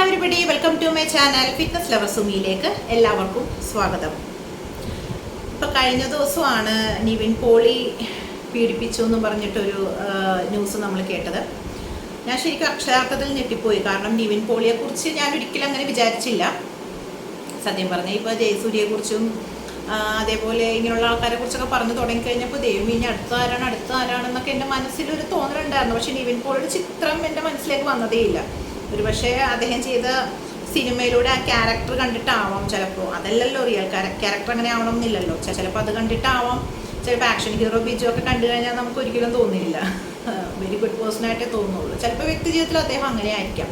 Hello everybody welcome to my channel fitness lover സുമിയിലേക്ക് എല്ലാവർക്കും സ്വാഗതം. ഇപ്പോൾ കഴിഞ്ഞ ദിവസമാണ് നിവിൻ പോളി പീഡിപ്പിച്ചു എന്ന് പറഞ്ഞിട്ടൊരു ന്യൂസ് നമ്മൾ കേട്ടത്. ഞാൻ ശരിക്കും അക്ഷരാർത്ഥത്തിൽ ഞെട്ടിപ്പോയി. കാരണം നിവിൻ പോളിയെക്കുറിച്ച് ഞാൻ ഒരിക്കലും അങ്ങനെ വിചാരിച്ചില്ല. സത്യം പറഞ്ഞാൽ ഇപ്പോൾ ജയസൂര്യയെക്കുറിച്ചും അതേപോലെ ഇങ്ങനെയുള്ള ആൾക്കാരെ കുറിച്ചൊക്കെ പറഞ്ഞു തുടങ്ങിക്കഴിഞ്ഞപ്പോൾ ദൈവം ഇനി അടുത്ത ആരാണ് അടുത്ത ആരാണെന്നൊക്കെ എന്റെ മനസ്സിലൊരു തോന്നലുണ്ടായിരുന്നു. പക്ഷേ നിവിൻ പോളിയുടെ ചിത്രം എന്റെ മനസ്സിലേക്ക് വന്നതേ ഇല്ല ഒരു പക്ഷേ അദ്ദേഹം ചെയ്ത സിനിമയിലൂടെ ആ ക്യാരക്ടർ കണ്ടിട്ടാവാം ചിലപ്പോൾ അതല്ലല്ലോ റിയൽ ക്യാരക്ടർ അങ്ങനെ ആവണം എന്നില്ലല്ലോ ചിലപ്പോൾ അത് കണ്ടിട്ടാവാം. ചിലപ്പോൾ ആക്ഷൻ ഹീറോ ബിജു ഒക്കെ കണ്ടു കഴിഞ്ഞാൽ നമുക്ക് ഒരിക്കലും തോന്നിയില്ല. വെരി ഗുഡ് പേഴ്സൺ ആയിട്ടേ തോന്നുള്ളൂ. ചിലപ്പോൾ വ്യക്തി ജീവിതത്തിൽ അദ്ദേഹം അങ്ങനെ ആയിരിക്കാം.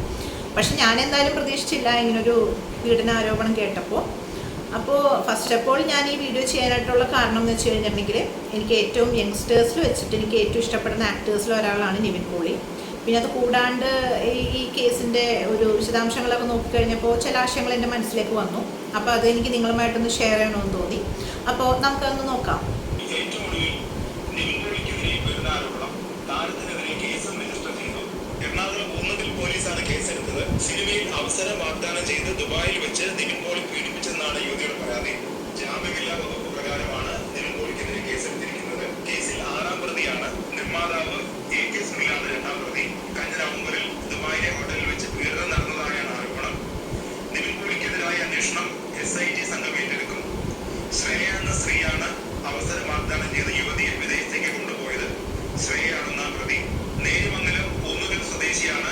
പക്ഷെ ഞാൻ എന്തായാലും പ്രതീക്ഷിച്ചില്ല ഇങ്ങനൊരു പീഡനാരോപണം കേട്ടപ്പോൾ അപ്പോൾ ഫസ്റ്റ് ഓഫ് ഓൾ ഞാൻ ഈ വീഡിയോ ചെയ്യാനായിട്ടുള്ള കാരണം എന്ന് വെച്ച് കഴിഞ്ഞിട്ടുണ്ടെങ്കിൽ എനിക്ക് ഏറ്റവും യങ്സ്റ്റേഴ്സിൽ വെച്ചിട്ട് എനിക്ക് ഏറ്റവും ഇഷ്ടപ്പെടുന്ന ആക്ടേഴ്സിൽ ഒരാളാണ് നിവിൻ പോളി പിന്നെ അത് കൂടാണ്ട് ഈ കേസിന്റെ ഒരു വിശദാംശങ്ങളൊക്കെ നോക്കിക്കഴിഞ്ഞപ്പോൾ ചില ആശയങ്ങൾ എന്റെ മനസ്സിലേക്ക് വന്നു. അപ്പോൾ അത് എനിക്ക് നിങ്ങളുമായിട്ടൊന്ന് ഷെയർ ചെയ്യണമെന്ന് തോന്നി. അപ്പോൾ നമുക്കതൊന്ന് നോക്കാം. സിനിമയിൽ അവസരം വാഗ്ദാനം ചെയ്ത് ദുബായിൽ വെച്ച് നിവിൻ പോളി പീഡിപ്പിച്ചെന്നാണ് യുവതിയുടെ പരാതി ജാമ്യമില്ലാ വകുപ്പ് justicia.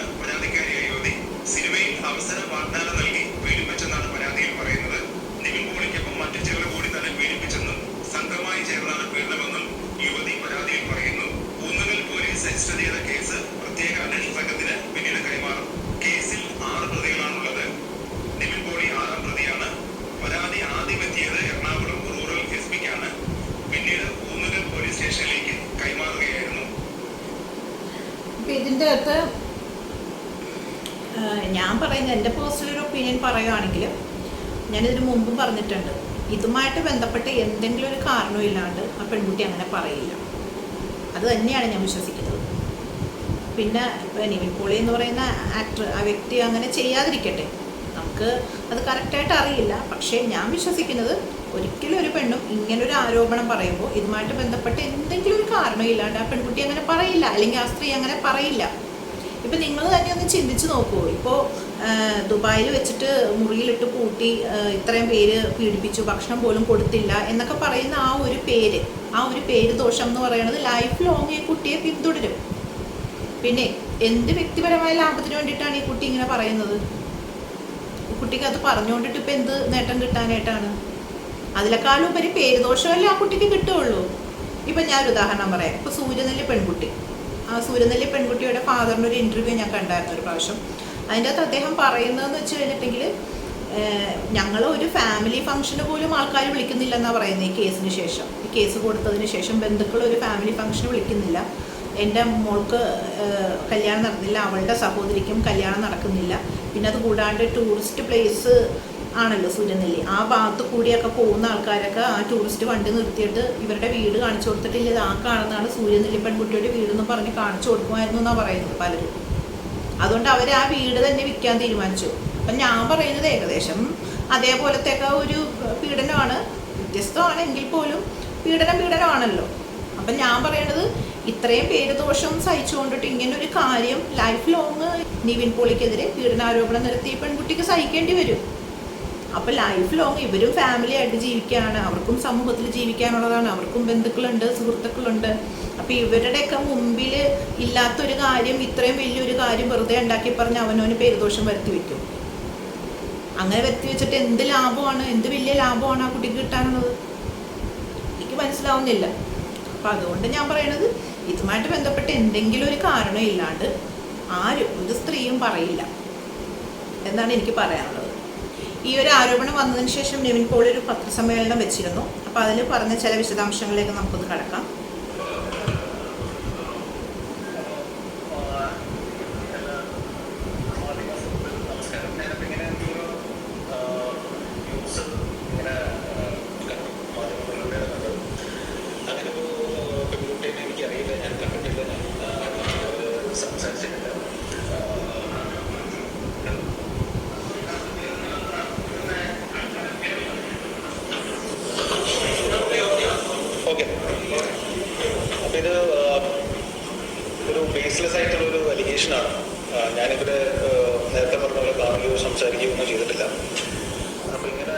പറയുന്നത് എന്റെ പേഴ്സണൽ ഒരു ഒപ്പീനിയൻ പറയുകയാണെങ്കിൽ ഞാനിതിന് മുമ്പും പറഞ്ഞിട്ടുണ്ട്. ഇതുമായിട്ട് ബന്ധപ്പെട്ട് എന്തെങ്കിലും ഒരു കാരണവും ഇല്ലാണ്ട് ആ പെൺകുട്ടി അങ്ങനെ പറയില്ല. അത് തന്നെയാണ് ഞാൻ വിശ്വസിക്കുന്നത്. പിന്നെ നിവിൻ പോളി എന്ന് പറയുന്ന ആക്ടർ ആ വ്യക്തി അങ്ങനെ ചെയ്യാതിരിക്കട്ടെ. നമുക്ക് അത് കറക്റ്റായിട്ട് അറിയില്ല. പക്ഷേ ഞാൻ വിശ്വസിക്കുന്നത് ഒരിക്കലും ഒരു പെണ്ണും ഇങ്ങനൊരു ആരോപണം പറയുമ്പോൾ ഇതുമായിട്ട് ബന്ധപ്പെട്ട് എന്തെങ്കിലും ഒരു കാരണമില്ലാണ്ട് ആ പെൺകുട്ടി അങ്ങനെ പറയില്ല. അല്ലെങ്കിൽ ആ സ്ത്രീ അങ്ങനെ പറയില്ല. ഇപ്പം നിങ്ങൾ തന്നെ ഒന്ന് ചിന്തിച്ച് നോക്കൂ. ഇപ്പോൾ ദുബായിൽ വെച്ചിട്ട് മുറിയിലിട്ട് പൂട്ടി ഇത്രയും പേര് പീഡിപ്പിച്ചു ഭക്ഷണം പോലും കൊടുത്തില്ല എന്നൊക്കെ പറയുന്ന ആ ഒരു പേര് ആ ഒരു പേര് ദോഷം എന്ന് പറയുന്നത് ലൈഫ് ലോങ് ഈ കുട്ടിയെ പിന്തുടരും. പിന്നെ എന്ത് വ്യക്തിപരമായ ലാഭത്തിന് വേണ്ടിയിട്ടാണ് ഈ കുട്ടി ഇങ്ങനെ പറയുന്നത്? കുട്ടിക്ക് അത് പറഞ്ഞുകൊണ്ടിട്ട് ഇപ്പം എന്ത് നേട്ടം കിട്ടാനായിട്ടാണ്? അതിലെക്കാളും ഉപരി പേര് ദോഷമല്ലേ ആ കുട്ടിക്ക് കിട്ടുകയുള്ളൂ? ഇപ്പം ഞാനൊരു ഉദാഹരണം പറയാം. ഇപ്പം സൂര്യനെല്ലി പെൺകുട്ടി. സൂര്യനെല്ലി പെൺകുട്ടിയുടെ ഫാദറിന്റെ ഒരു ഇന്റർവ്യൂ ഞാൻ കണ്ടായിരുന്നു ഒരു പ്രാവശ്യം. അതിന്റെ അകത്ത് അദ്ദേഹം പറയുന്നതെന്ന് വെച്ച് കഴിഞ്ഞിട്ടുണ്ടെങ്കിൽ ഞങ്ങൾ ഒരു ഫാമിലി ഫംഗ്ഷന് പോലും ആൾക്കാർ വിളിക്കുന്നില്ലെന്നാണ് പറയുന്നത് ഈ കേസിന് ശേഷം. ഈ കേസ് കൊടുത്തതിന് ശേഷം ബന്ധുക്കൾ ഒരു ഫാമിലി ഫംഗ്ഷന് വിളിക്കുന്നില്ല. എന്റെ മോൾക്ക് കല്യാണം നടന്നില്ല. അവളുടെ സഹോദരിക്കും കല്യാണം നടക്കുന്നില്ല. പിന്നെ അത് കൂടാണ്ട് ടൂറിസ്റ്റ് പ്ലേസ് ആണല്ലോ സൂര്യനെല്ലി ആ ഭാഗത്ത് കൂടിയൊക്കെ പോകുന്ന ആൾക്കാരൊക്കെ ആ ടൂറിസ്റ്റ് വണ്ടി നിർത്തിയിട്ട് ഇവരുടെ വീട് കാണിച്ചു കൊടുത്തിട്ടില്ല. ഇത് ആ കാണുന്നതാണ് സൂര്യനെല്ലി പെൺകുട്ടിയുടെ വീടെന്ന് പറഞ്ഞ് കാണിച്ചു കൊടുക്കുമായിരുന്നു എന്നാണ് പറയുന്നത് പലരും. അതുകൊണ്ട് അവർ ആ വീട് തന്നെ വിൽക്കാൻ തീരുമാനിച്ചു. അപ്പം ഞാൻ പറയുന്നത് ഏകദേശം അതേപോലത്തെയൊക്കെ ഒരു പീഡനമാണ്. വ്യത്യസ്തമാണ് എങ്കിൽ പോലും പീഡനം പീഡനമാണല്ലോ. അപ്പം ഞാൻ പറയണത് ഇത്രയും പേര് ദോഷം സഹിച്ചുകൊണ്ടിട്ട് ഇങ്ങനെ ഒരു കാര്യം ലൈഫ് ലോങ് നിവിൻ പോളിക്കെതിരെ പീഡനാരോപണം നടത്തി ഈ പെൺകുട്ടിക്ക് സഹിക്കേണ്ടി വരും. അപ്പം ലൈഫ് ലോങ് ഇവരും ഫാമിലി ആയിട്ട് ജീവിക്കുകയാണ് അവർക്കും സമൂഹത്തിൽ ജീവിക്കാനുള്ളതാണ്. അവർക്കും ബന്ധുക്കളുണ്ട് സുഹൃത്തുക്കളുണ്ട്. അപ്പം ഇവരുടെയൊക്കെ മുമ്പിൽ ഇല്ലാത്തൊരു കാര്യം ഇത്രയും വലിയൊരു കാര്യം വെറുതെ ഉണ്ടാക്കി പറഞ്ഞ് അവനവന് പേരുദോഷം വരുത്തി വെക്കും. അങ്ങനെ വരുത്തി വെച്ചിട്ട് എന്ത് ലാഭമാണ്? എന്ത് വലിയ ലാഭമാണ് ആ കുട്ടിക്ക് കിട്ടാനുള്ളത്? എനിക്ക് മനസ്സിലാവുന്നില്ല. അപ്പം അതുകൊണ്ട് ഞാൻ പറയണത് ഇതുമായിട്ട് ബന്ധപ്പെട്ട് എന്തെങ്കിലും ഒരു കാരണം ഇല്ലാണ്ട് ആരും ഒരു സ്ത്രീയും പറയില്ല എന്നാണ് എനിക്ക് പറയാനുള്ളത്. ഈ ഒരു ആരോപണം വന്നതിന് ശേഷം നിവിൻ പോളി ഒരു പത്രസമ്മേളനം വെച്ചിരുന്നു. അപ്പോൾ അതിൽ പറഞ്ഞ ചില വിശദാംശങ്ങളിലേക്ക് നമുക്കൊന്ന് കടക്കാം. ബേസ്ലെസ് ആയിട്ടുള്ള ഒരു അലിഗേഷൻ ആണ്. ഞാനിവിടെ നേരത്തെ പറഞ്ഞ പോലെ കാണുകയോ സംസാരിക്കുകയോ ഒന്നും ചെയ്തിട്ടില്ല. അപ്പൊ ഇങ്ങനെ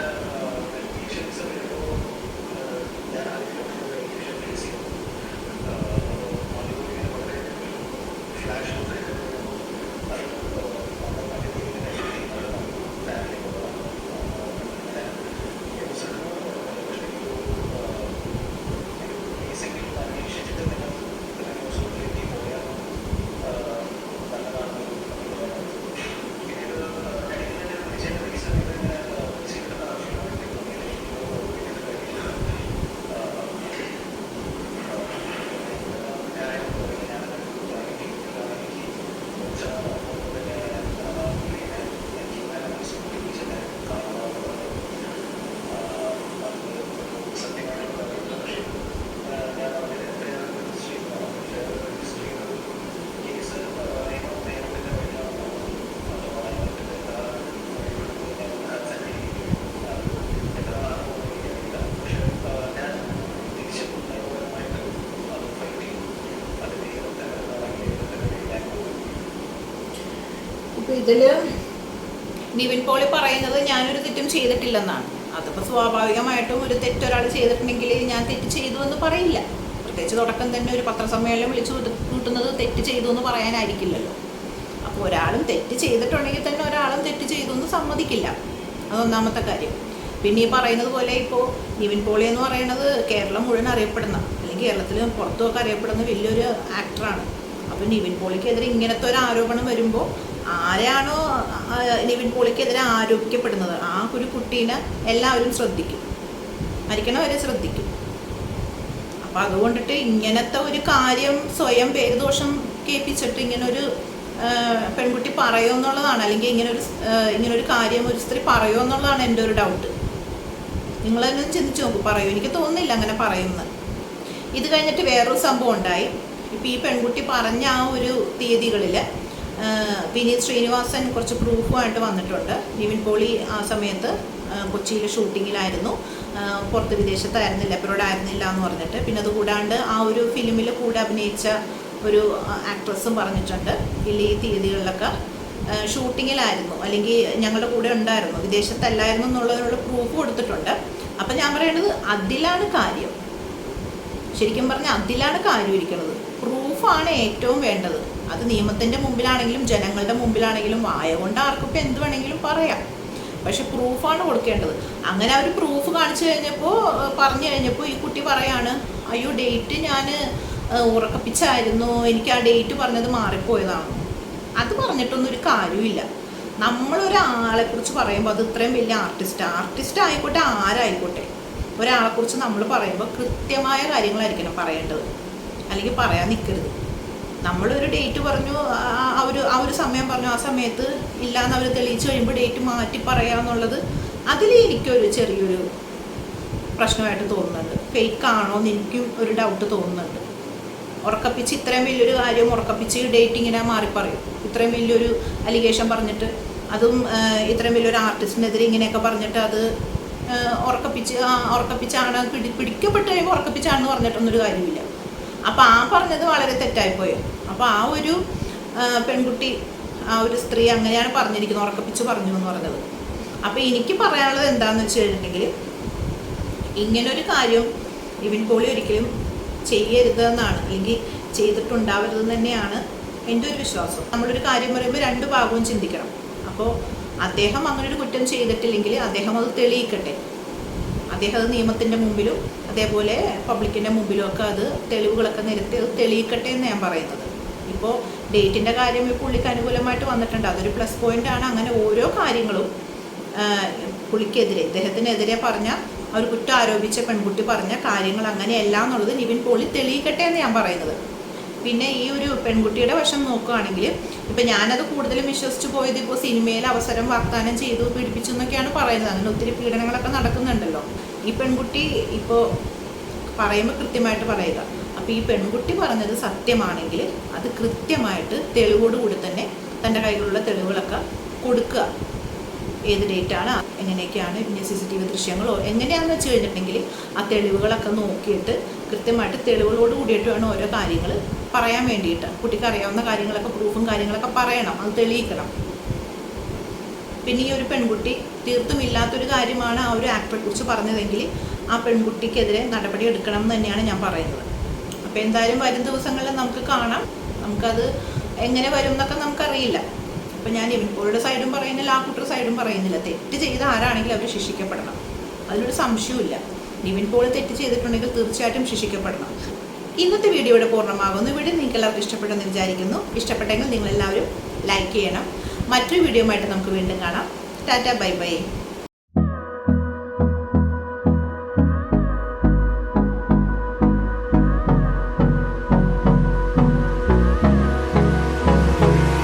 ഇതിൽ നിവിൻ പോളി പറയുന്നത് ഞാനൊരു തെറ്റും ചെയ്തിട്ടില്ലെന്നാണ്. അതിപ്പോൾ സ്വാഭാവികമായിട്ടും ഒരു തെറ്റ് ഒരാൾ ചെയ്തിട്ടുണ്ടെങ്കിൽ ഞാൻ തെറ്റ് ചെയ്തു എന്ന് പറയില്ല. പ്രത്യേകിച്ച് തുടക്കം തന്നെ ഒരു പത്രസമ്മേളനം വിളിച്ചു കൂട്ട- കൂട്ടുന്നത് തെറ്റ് ചെയ്തു എന്ന് പറയാനായിരിക്കില്ലല്ലോ. അപ്പോൾ ഒരാളും തെറ്റ് ചെയ്തിട്ടുണ്ടെങ്കിൽ തന്നെ ഒരാളും തെറ്റ് ചെയ്തു എന്ന് സമ്മതിക്കില്ല. അതൊന്നാമത്തെ കാര്യം. പിന്നെ ഈ പറയുന്നത് പോലെ ഇപ്പോൾ നിവിൻ പോളി എന്ന് പറയുന്നത് കേരളം മുഴുവൻ അറിയപ്പെടുന്ന അല്ലെങ്കിൽ കേരളത്തിൽ പുറത്തുമൊക്കെ അറിയപ്പെടുന്ന വലിയൊരു ആക്ടറാണ് അപ്പോൾ നിവിൻ പോളിക്കെതിരെ ഇങ്ങനത്തെ ഒരു ആരോപണം വരുമ്പോൾ ആരാണോ ആ, നിവിൻ പോളിക്കെതിരെ ആരോപിക്കപ്പെടുന്നത്. ആ ഒരു കുട്ടീനെ എല്ലാവരും ശ്രദ്ധിക്കും. മരിക്കണവരെ ശ്രദ്ധിക്കും. അപ്പം അതുകൊണ്ടിട്ട് ഇങ്ങനത്തെ ഒരു കാര്യം സ്വയം പേരുദോഷം കേൾപ്പിച്ചിട്ട് ഇങ്ങനൊരു പെൺകുട്ടി പറയോ എന്നുള്ളതാണ്. അല്ലെങ്കിൽ ഇങ്ങനൊരു ഇങ്ങനൊരു കാര്യം ഒരു സ്ത്രീ പറയോ എന്നുള്ളതാണ് എന്റെ ഒരു ഡൗട്ട് നിങ്ങൾ തന്നെ ചിന്തിച്ച് നോക്കൂ. പറയൂ? എനിക്ക് തോന്നുന്നില്ല അങ്ങനെ പറയുന്നത്. ഇത് കഴിഞ്ഞിട്ട് വേറൊരു സംഭവം ഉണ്ടായി. ഇപ്പം ഈ പെൺകുട്ടി പറഞ്ഞ ആ ഒരു തീയതികളിൽ വിനീത് ശ്രീനിവാസൻ കുറച്ച് പ്രൂഫുമായിട്ട് വന്നിട്ടുണ്ട്. നിവിൻ പോളി ആ സമയത്ത് കൊച്ചിയിൽ ഷൂട്ടിങ്ങിലായിരുന്നു. പുറത്ത് വിദേശത്തായിരുന്നില്ല എപ്പോഴും ആയിരുന്നില്ല എന്ന് പറഞ്ഞിട്ട്. പിന്നെ അതുകൂടാണ്ട് ആ ഒരു ഫിലിമിൽ കൂടെ അഭിനയിച്ച ഒരു ആക്ട്രസ്സും പറഞ്ഞിട്ടുണ്ട്. ഇല്ല ഈ തീയതികളിലൊക്കെ. ഷൂട്ടിങ്ങിലായിരുന്നു. അല്ലെങ്കിൽ ഞങ്ങളുടെ കൂടെ ഉണ്ടായിരുന്നു. വിദേശത്തല്ലായിരുന്നു എന്നുള്ളതിനുള്ള പ്രൂഫ് കൊടുത്തിട്ടുണ്ട്. അപ്പം ഞാൻ പറയുന്നത് അതിലാണ് കാര്യം. ശരിക്കും പറഞ്ഞാൽ അതിലാണ് കാര്യം ഇരിക്കുന്നത് പ്രൂഫാണ് ഏറ്റവും വേണ്ടത്. അത് നിയമത്തിന്റെ മുമ്പിലാണെങ്കിലും ജനങ്ങളുടെ മുമ്പിലാണെങ്കിലും ആയതുകൊണ്ട് കൊണ്ട് ആർക്കിപ്പോൾ എന്ത് വേണമെങ്കിലും പറയാം. പക്ഷെ പ്രൂഫാണ് കൊടുക്കേണ്ടത്. അങ്ങനെ അവർ പ്രൂഫ് കാണിച്ചു കഴിഞ്ഞപ്പോൾ പറഞ്ഞു കഴിഞ്ഞപ്പോൾ ഈ കുട്ടി പറയാണ് അയ്യോ ഡേറ്റ് ഞാൻ ഉറക്കപ്പിച്ചായിരുന്നു. എനിക്ക് ആ ഡേറ്റ് പറഞ്ഞത് മാറിപ്പോയതാണ്. അത് പറഞ്ഞിട്ടൊന്നും ഒരു കാര്യമില്ല നമ്മളൊരാളെ കുറിച്ച് പറയുമ്പോൾ അത് ഇത്രയും വലിയ ആർട്ടിസ്റ്റ് ആർട്ടിസ്റ്റ് ആയിക്കോട്ടെ ആരായിക്കോട്ടെ ഒരാളെക്കുറിച്ച് നമ്മൾ പറയുമ്പോൾ കൃത്യമായ കാര്യങ്ങളായിരിക്കണം പറയേണ്ടത്. അല്ലെങ്കിൽ പറയാൻ നിൽക്കരുത് നമ്മളൊരു ഡേറ്റ് പറഞ്ഞു ആ- ഒരു ആ ഒരു സമയം പറഞ്ഞു ആ സമയത്ത് ഇല്ലാന്ന് അവർ തെളിയിച്ചു കഴിയുമ്പോൾ ഡേറ്റ് മാറ്റി പറയാന്നുള്ളത് അതിൽ എനിക്കൊരു ചെറിയൊരു പ്രശ്നമായിട്ട് തോന്നുന്നുണ്ട്. ഫേക്ക് ആണോ എന്ന് എനിക്കും ഒരു ഡൗട്ട് തോന്നുന്നുണ്ട്. ഉറക്കപ്പിച്ച് ഇത്രയും വലിയൊരു കാര്യം ഉറക്കപ്പിച്ച് ഡേറ്റ് ഇങ്ങനെ മാറി പറയും ഇത്രയും വലിയൊരു അലിഗേഷൻ പറഞ്ഞിട്ട് അതും ഇത്രയും വലിയൊരു ആർട്ടിസ്റ്റിനെതിരെ ഇങ്ങനെയൊക്കെ പറഞ്ഞിട്ട് അത് ഉറക്കപ്പിച്ച് ഉറക്കപ്പിച്ചാണ് പിടി പിടിക്കപ്പെട്ട് കഴിയുമ്പോൾ ഉറക്കപ്പിച്ചാണെന്ന് പറഞ്ഞിട്ടൊന്നൊരു കാര്യമില്ല. അപ്പോൾ ആ പറഞ്ഞത് വളരെ തെറ്റായിപ്പോയി അപ്പോൾ ആ ഒരു പെൺകുട്ടി ആ ഒരു സ്ത്രീ അങ്ങനെയാണ് പറഞ്ഞിരിക്കുന്നത് ഉറക്കപ്പിച്ച് പറഞ്ഞു എന്ന് പറഞ്ഞത്. അപ്പോൾ എനിക്ക് പറയാനുള്ളത് എന്താണെന്ന് വെച്ച് കഴിഞ്ഞിട്ടുണ്ടെങ്കിൽ ഇങ്ങനൊരു കാര്യം ഇവൻ പോളി ഒരിക്കലും ചെയ്യരുതെന്നാണ് അല്ലെങ്കിൽ ചെയ്തിട്ടുണ്ടാവരുതെന്ന് തന്നെയാണ് എന്റെ ഒരു വിശ്വാസം. നമ്മളൊരു കാര്യം പറയുമ്പോൾ രണ്ട് ഭാഗവും ചിന്തിക്കണം. അപ്പോൾ അദ്ദേഹം അങ്ങനെ ഒരു കുറ്റം ചെയ്തിട്ടില്ലെങ്കിൽ അദ്ദേഹം അത് തെളിയിക്കട്ടെ. അദ്ദേഹം അത് നിയമത്തിന്റെ മുമ്പിലും അതേപോലെ പബ്ലിക്കിന്റെ മുമ്പിലൊക്കെ അത് തെളിവുകളൊക്കെ നിരത്തി അത് തെളിയിക്കട്ടെ എന്ന് ഞാൻ പറയുന്നത്. ഇപ്പോൾ ഡേറ്റിന്റെ കാര്യം ഈ പുള്ളിക്ക് അനുകൂലമായിട്ട് വന്നിട്ടുണ്ട്. അതൊരു പ്ലസ് പോയിന്റ് ആണ്. അങ്ങനെ ഓരോ കാര്യങ്ങളും പുള്ളിക്കെതിരെ ഇദ്ദേഹത്തിനെതിരെ പറഞ്ഞ ഒരു കുറ്റം ആരോപിച്ച പെൺകുട്ടി പറഞ്ഞ കാര്യങ്ങൾ അങ്ങനെയല്ല എന്നുള്ളത് നിവിൻ പോളി തെളിയിക്കട്ടെ എന്ന് ഞാൻ പറയുന്നത്. പിന്നെ ഈ ഒരു പെൺകുട്ടിയുടെ വശം നോക്കുകയാണെങ്കിൽ ഇപ്പം ഞാനത് കൂടുതലും വിശ്വസിച്ച് പോയത് ഇപ്പോൾ സിനിമയിൽ അവസരം വാഗ്ദാനം ചെയ്തു പീഡിപ്പിച്ചു എന്നൊക്കെയാണ് പറയുന്നത്. അങ്ങനെ ഒത്തിരി പീഡനങ്ങളൊക്കെ നടക്കുന്നുണ്ടല്ലോ. ഈ പെൺകുട്ടി ഇപ്പോൾ പറയുമ്പോൾ കൃത്യമായിട്ട് പറയുക. അപ്പോൾ ഈ പെൺകുട്ടി പറഞ്ഞത് സത്യമാണെങ്കിൽ അത് കൃത്യമായിട്ട് തെളിവോടുകൂടി തന്നെ തന്റെ കയ്യിലുള്ള തെളിവുകളൊക്കെ കൊടുക്കുക. ഏത് ഡേറ്റാണ് എങ്ങനെയൊക്കെയാണ് പിന്നെ സി സി ടി വി ദൃശ്യങ്ങളോ എങ്ങനെയാണെന്ന് വെച്ച് കഴിഞ്ഞിട്ടുണ്ടെങ്കിൽ ആ തെളിവുകളൊക്കെ നോക്കിയിട്ട് കൃത്യമായിട്ട് തെളിവുകളോട് കൂടിയിട്ട് വേണം ഓരോ കാര്യങ്ങൾ പറയാൻ വേണ്ടിയിട്ട്. കുട്ടിക്ക് അറിയാവുന്ന കാര്യങ്ങളൊക്കെ പ്രൂഫും കാര്യങ്ങളൊക്കെ പറയണം. അത് തെളിയിക്കണം. പിന്നെ ഈ ഒരു പെൺകുട്ടി തീർത്തും ഇല്ലാത്തൊരു കാര്യമാണ് ആ ഒരു ആക്ടറെ കുറിച്ച് പറഞ്ഞതെങ്കിൽ ആ പെൺകുട്ടിക്കെതിരെ നടപടി എടുക്കണം എന്ന് തന്നെയാണ് ഞാൻ പറയുന്നത്. അപ്പോൾ എന്തായാലും വരും ദിവസങ്ങളിൽ നമുക്ക് കാണാം. നമുക്കത് എങ്ങനെ വരും എന്നൊക്കെ നമുക്കറിയില്ല. അപ്പം ഞാൻ ഇവൻപോളുടെ സൈഡും പറയുന്നില്ല ആ കുട്ടിയുടെ സൈഡും പറയുന്നില്ല. തെറ്റ് ചെയ്ത ആരാണെങ്കിലും അവർ ശിക്ഷിക്കപ്പെടണം. അതിലൊരു സംശയവുമില്ല. നിവിൻ പോൾ തെറ്റ് ചെയ്തിട്ടുണ്ടെങ്കിൽ തീർച്ചയായിട്ടും ശിക്ഷിക്കപ്പെടണം. ഇന്നത്തെ വീഡിയോയുടെ പൂർണമാകുന്നു. വീഡിയോ നിങ്ങൾക്ക് എല്ലാവർക്കും ഇഷ്ടപ്പെട്ടെന്ന് വിചാരിക്കുന്നു. ഇഷ്ടപ്പെട്ടെങ്കിൽ നിങ്ങളെല്ലാവരും ലൈക്ക് ചെയ്യണം. മറ്റൊരു വീഡിയോ നമുക്ക് വീണ്ടും കാണാം. Tata bye bye.